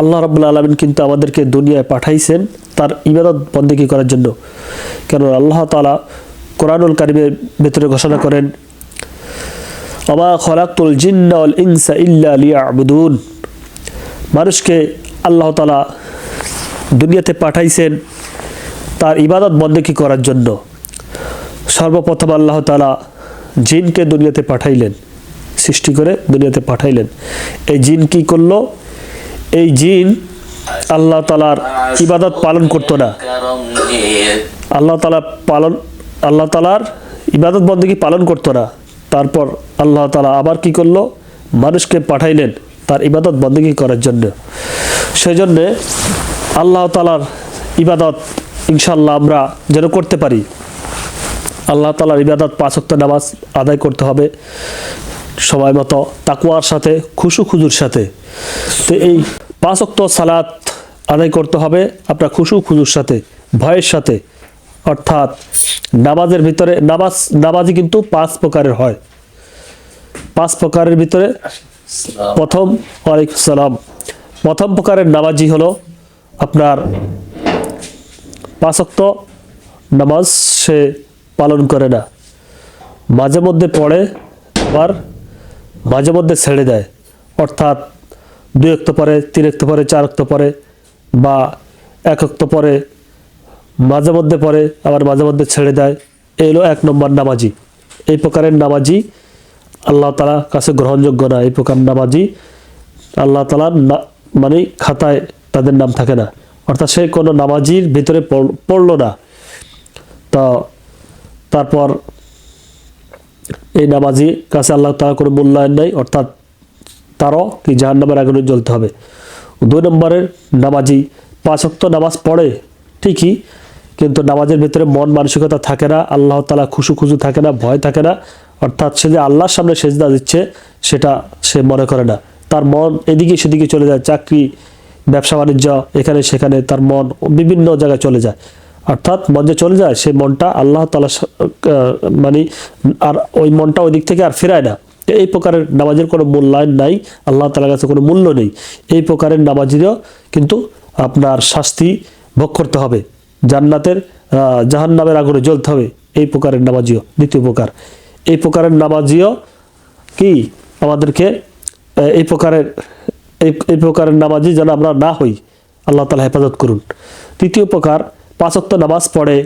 আল্লাহ রাবুল্লা আলমিন কিন্তু আমাদেরকে দুনিয়ায় পাঠাইছেন তার ইবাদত বন্দিকি করার জন্য। কেন আল্লাহ তালা কোরআনুল কারিমের ভেতরে ঘোষণা করেন অমা খলাকুল জিন্নাল ইনসা ইল্লা লিয়াবুদুন। মানুষকে আল্লাহ তালা দুনিয়াতে পাঠাইছেন তার ইবাদত বন্দেকি করার জন্য। সর্বপ্রথম আল্লাহ তালা জিনকে দুনিয়াতে পাঠাইলেন, সৃষ্টি করে দুনিয়াতে পাঠাইলেন। এই জিন কি করল? এই জিন আল্লাহ তালার ইবাদত পালন করতো না। আল্লাহ তালা পালন, আল্লাহ তালার ইবাদত বন্দী পালন করতো না। তারপর আল্লাহ তালা আবার কি করল? মানুষকে পাঠাইলেন তার ইবাদত বন্দী করার জন্য। সেই জন্যে আল্লাহ তালার ইবাদত ইনশাল্লাহ আমরা যেন করতে পারি। আল্লাহ তালার ইবাদত পাঁচক্ত নামাজ আদায় করতে হবে সময় মতো তাকুয়ার সাথে, খুশু খুজুর সাথে। তো এই পাঁচক্ত সালাত আদায় করতে হবে আপনার খুশু খুজুর সাথে, ভয়ের সাথে। অর্থাৎ নামাজের ভিতরে, নামাজ, নামাজই কিন্তু পাঁচ প্রকারের হয়। পাঁচ প্রকারের ভিতরে প্রথম, ওয়ালাইকুম সালাম। প্রথম প্রকারের নামাজই হলো আপনার পাঁচক্ত নামাজ সে পালন করে না। মাঝে মধ্যে পড়ে, আবার মাঝে মধ্যে ছেড়ে দেয়। অর্থাৎ দুই অক্ত পরে তিন অক্ত পরে চার অক্ত পরে বা এক অক্ত পরে, মাঝে মধ্যে পরে, আবার মাঝে মধ্যে ছেড়ে দেয়। এই হলো এক নম্বর নামাজি। এই প্রকারের নামাজি আল্লাহ তালা কাছে গ্রহণযোগ্য না। এই প্রকার নামাজি আল্লাহ তালার না মানে খাতায় তাদের নাম থাকে না। অর্থাৎ সে কোনো নামাজির ভিতরে পড়- পড়ল না। তো তারপর এই নামাজি কাছে আল্লাহ তালা কোনো মূল্যায়ন নেই। অর্থাৎ তারও কি জাহান নামের আগুনে জ্বলতে হবে? দুই নম্বরের নামাজি পাঁচ ওয়াক্ত নামাজ পড়ে, ঠিকই, কিন্তু নামাজের ভিতরে মন মানসিকতা থাকে না, আল্লাহ তালা খুশু খুশু থাকে না, ভয় থাকে না, অর্থাৎ সে যে আল্লাহর সামনে সেজদা দিচ্ছে, সেটা সে মনে করে না। তার মন এদিকে সেদিকে চলে যায়, চাকরি, ব্যবসা, বাণিজ্য, এখানে সেখানে তার মন বিভিন্ন জায়গায় চলে যায়। অর্থাৎ মন যে চলে যায় সেই মনটা আল্লাহ তালা মানে আর ওই মনটা ওই দিক থেকে আর ফেরায় না। এই প্রকারের নামাজের কোনো মূল্যায়ন নাই, আল্লাহ তালার কাছে কোনো মূল্য নেই। এই প্রকারের নামাজিরও কিন্তু আপনার শাস্তি ভোগ করতে হবে। জান্নাতের জাহান নামের আগুনে জ্বলতে হবে। এই প্রকারের নামাজিও দ্বিতীয় প্রকার। এই প্রকারের নামাজিও কি আমাদেরকে এই প্রকারের এই প্রকারের নামাজি যেন আমরা না হই, আল্লাহ তালা হেফাজত করুন। তৃতীয় প্রকার পাঁচক্ত নামাজ পড়ে,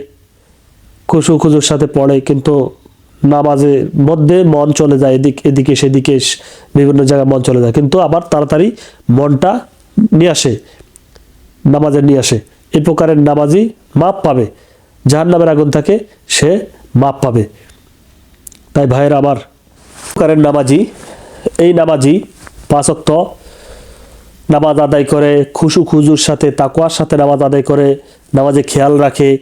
খুশু খুজুর সাথে পড়ে, কিন্তু নামাজের মধ্যে মন চলে যায়, এদিক, এদিকে সেদিকে বিভিন্ন জায়গায় মন চলে যায়। কিন্তু আবার তাড়াতাড়ি মনটা নিয়ে আসে, নামাজে নিয়ে আসে। এই প্রকারের নামাজি মাপ পাবে। যার নামের আগুন থাকে, সে মাপ পাবে। তাই ভাইয়ের আমার প্রকারের নামাজি, এই নামাজি পাঁচক্ত নামাজ আদায় করে, খুশু খুজুর সাথে তাকুয়ার সাথে নামাজ আদায় করে, নামাজে খেয়াল রাখে,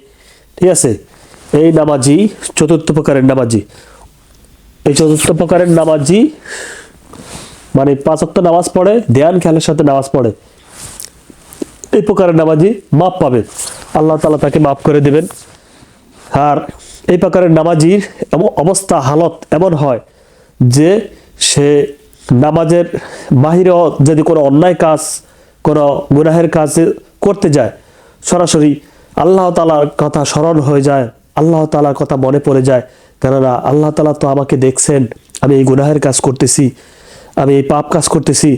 ঠিক আছে? এই নামাজি, চতুর্থ প্রকারের নামাজি। এই চতুর্থ প্রকারের নামাজি মানে পাঁচক্ত নামাজ পড়ে, ধ্যান, খেয়ালের সাথে নামাজ পড়ে। এই প্রকারের নামাজি মাপ পাবে আল্লাহ তালা তাকে মাফ করে দেবেন। আর এই প্রকারের নামাজির অবস্থা, হালত এমন হয় যে সে নামাজের বাহিরেও যদি কোনো অন্যায় কাজ, কোনো গুনাহের কাজ করতে যায়, সরাসরি আল্লাহ তালার কথা স্মরণ হয়ে যায়। আল্লাহ তালার কথা মনে পড়ে যায়। কেননা আল্লাহ তালা তো আমাকে দেখছেন, আমি এই গুনাহের কাজ করতেছি, আমি এই পাপ কাজ করতেছি।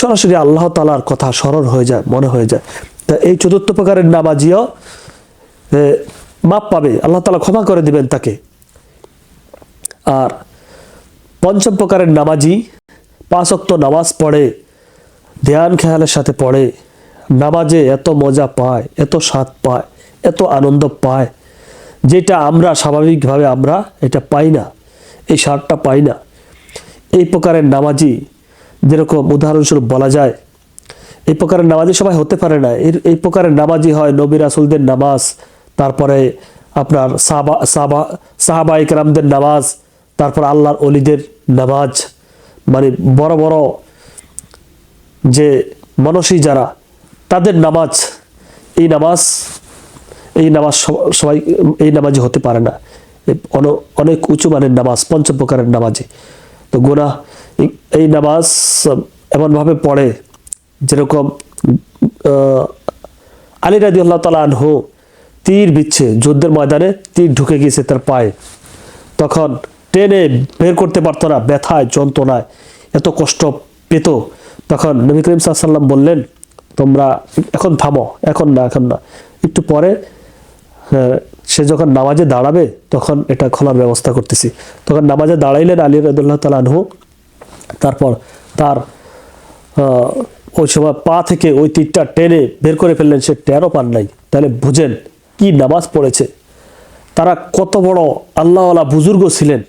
সরাসরি আল্লাহ তালার কথা স্মরণ হয়ে যায়, মনে হয়ে যায়। তা এই চতুর্থ প্রকারের নামাজিও মাপ পাবে, আল্লাহ তালা ক্ষমা করে দিবেন তাকে। আর পঞ্চম প্রকারের নামাজি, পাঁচ ওয়াক্ত নামাজ পড়ে, ধ্যান খেয়ালের সাথে পড়ে, নামাজে এত মজা পায়, এত স্বাদ পায়, এত আনন্দ পায়। যেটা আমরা স্বাভাবিকভাবে আমরা এটা পাই না, এই স্বাদটা পাই না। এই প্রকারের নামাজি যেরকম উদাহরণস্বরূপ বলা যায়, এই প্রকারের নামাজি সবাই হতে পারে না। এর, এই প্রকারের নামাজি হয় নবী রাসুলদের নামাজ, তারপরে আপনার সাবা সাবা, সাহাবা ইকরামদের নামাজ, তারপর আল্লাহর অলিদের নামাজ। মানে বড় বড় যে মনসী যারা, তাদের নামাজ, এই নামাজ এই নামাজ সব- সবাই এই নামাজে হতে পারে না। অনেক উঁচু মানের নামাজ পঞ্চ প্রকারের নামাজে। তো গোনা এই নামাজ এমনভাবে পড়ে যেরকম আলী রাদি আল্লাহ তালা আনহু তীর বিচ্ছে, যুদ্ধের ময়দানে তীর ঢুকে গিয়েছে তার পায়ে। তখন টেনে বের করতে পারতো না, ব্যথায়, যন্ত্রণায়, এত কষ্ট পেত। তখন নবী করিম সাল্লাম বললেন, তোমরা এখন থামো, এখন না এখন না। একটু পরে সে যখন নামাজে দাঁড়াবে, তখন এটা খোলার ব্যবস্থা করতেছি। তখন নামাজে দাঁড়াইলেন আলী রদুল্লাহ তালা আনহু। তারপর তার ওই সময় পা থেকে ওই তীরটা টেনে বের করে ফেললেন, সে টেরও পান নাই। তাহলে বুঝেন কি নামাজ পড়েছে। তারা কত বড় আল্লাহওয়ালা বুজুর্গ ছিলেন,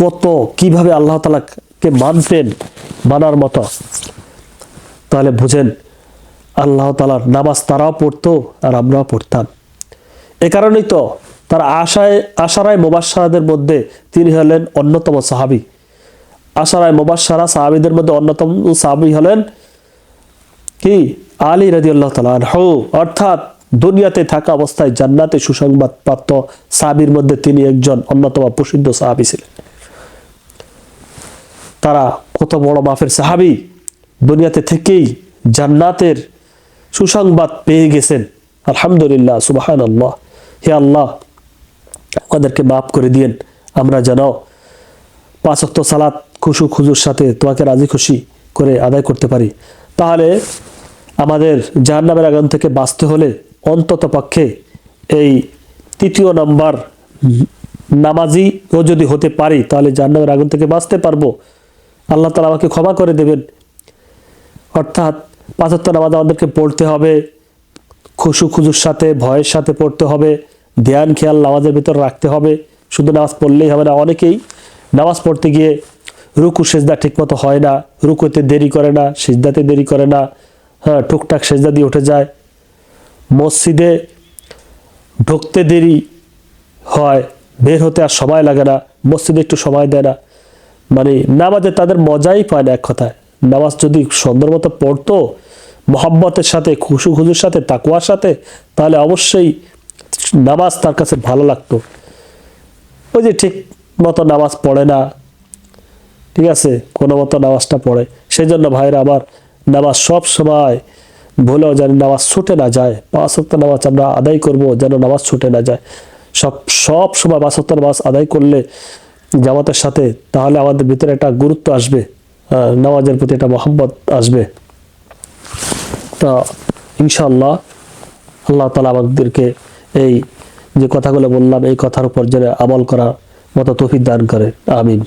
কত কীভাবে আল্লাহ তালাকে মানতেন মানার মতো। তাহলে বুঝেন, আল্লাহ তালার নামাজ তারাও পড়তো আর আমরাও পড়তাম। এ কারণেই তো তার আশায়, আশারায় মোবাসারাদের মধ্যে তিনি হলেন অন্যতম সাহাবি। আশারায় মোবাসারা সাহাবিদের মধ্যে অন্যতম সাহাবি হলেন কি? আলী রাজি আল্লাহ হু অর্থাৎ দুনিয়াতে থাকা অবস্থায় জান্নাতে সুসংবাদ প্রাপ্ত সাহাবির মধ্যে তিনি একজন অন্যতম প্রসিদ্ধ সাহাবি ছিলেন। তারা কত বড় মাফের সাহাবি। দুনিয়াতে থেকেই জান্নাতের সুসংবাদ পেয়ে গেছেন। আলহামদুলিল্লাহ সুবাহান আল্লাহ হে আল্লাহ, আমাদেরকে মাফ করে দিয়েন। আমরা যেন পাঁচ অক্ত সালাত, খুশু, খুজুর সাথে তোমাকে রাজি খুশি করে আদায় করতে পারি। তাহলে আমাদের জাহান্নামের আগাম থেকে বাঁচতে হলে অন্তত পক্ষে এই তৃতীয় নাম্বার নামাজি ও যদি হতে পারি, তাহলে জাহান্নামের আগুন থেকে বাঁচতে পারব। আল্লাহ তালা আমাকে ক্ষমা করে দেবেন। অর্থাৎ পাঁচাত্তর নামাজ আমাদেরকে পড়তে হবে। খুশু খুজুর সাথে, ভয়ের সাথে পড়তে হবে। ধ্যান, খেয়াল নামাজের ভিতর রাখতে হবে। শুধু নামাজ পড়লেই হবে না, অনেকেই নামাজ পড়তে গিয়ে রুকু, সেজদা ঠিকমতো হয় না। রুকুতে দেরি করে না, সেজদাতে দেরি করে না। হ্যাঁ টুকটাক সেজদা দিয়ে উঠে যায়। মসজিদে ঢুকতে দেরি হয়, বের হতে আর সময় লাগে না। মসজিদে একটু সময় দেয় না। মানে নামাজে তাদের মজাই পায় না এক কথায়। নামাজ যদি সুন্দর মতো পড়তো মোহাম্মতের সাথে, খুশু খুজুর সাথে তাকুয়ার সাথে, তাহলে অবশ্যই নামাজ তার কাছে ভালো লাগতো। ওই যে ঠিক মতো নামাজ পড়ে না। ঠিক আছে? কোনো মতো নামাজটা পড়ে। সেই জন্য ভাইরা আমার নামাজ সব সময় ভুলেও যেন নামাজ ছুটে না যায়। পাঁচ নামাজ আমরা আদায় করব যেন নামাজ ছুটে না যায়। সব সব সময় পাঁচ নামাজ আদায় করলে জামাতের সাথে, তাহলে আমাদের ভিতরে একটা গুরুত্ব আসবে। নামাজের প্রতি একটা মহব্বত আসবে। তো ইনশাল্লাহ আল্লাহ তালা আমাদেরকে এই যে কথাগুলো বললাম, এই কথার উপর যেন আমল করার মতো তফিক দান করে। আমিন।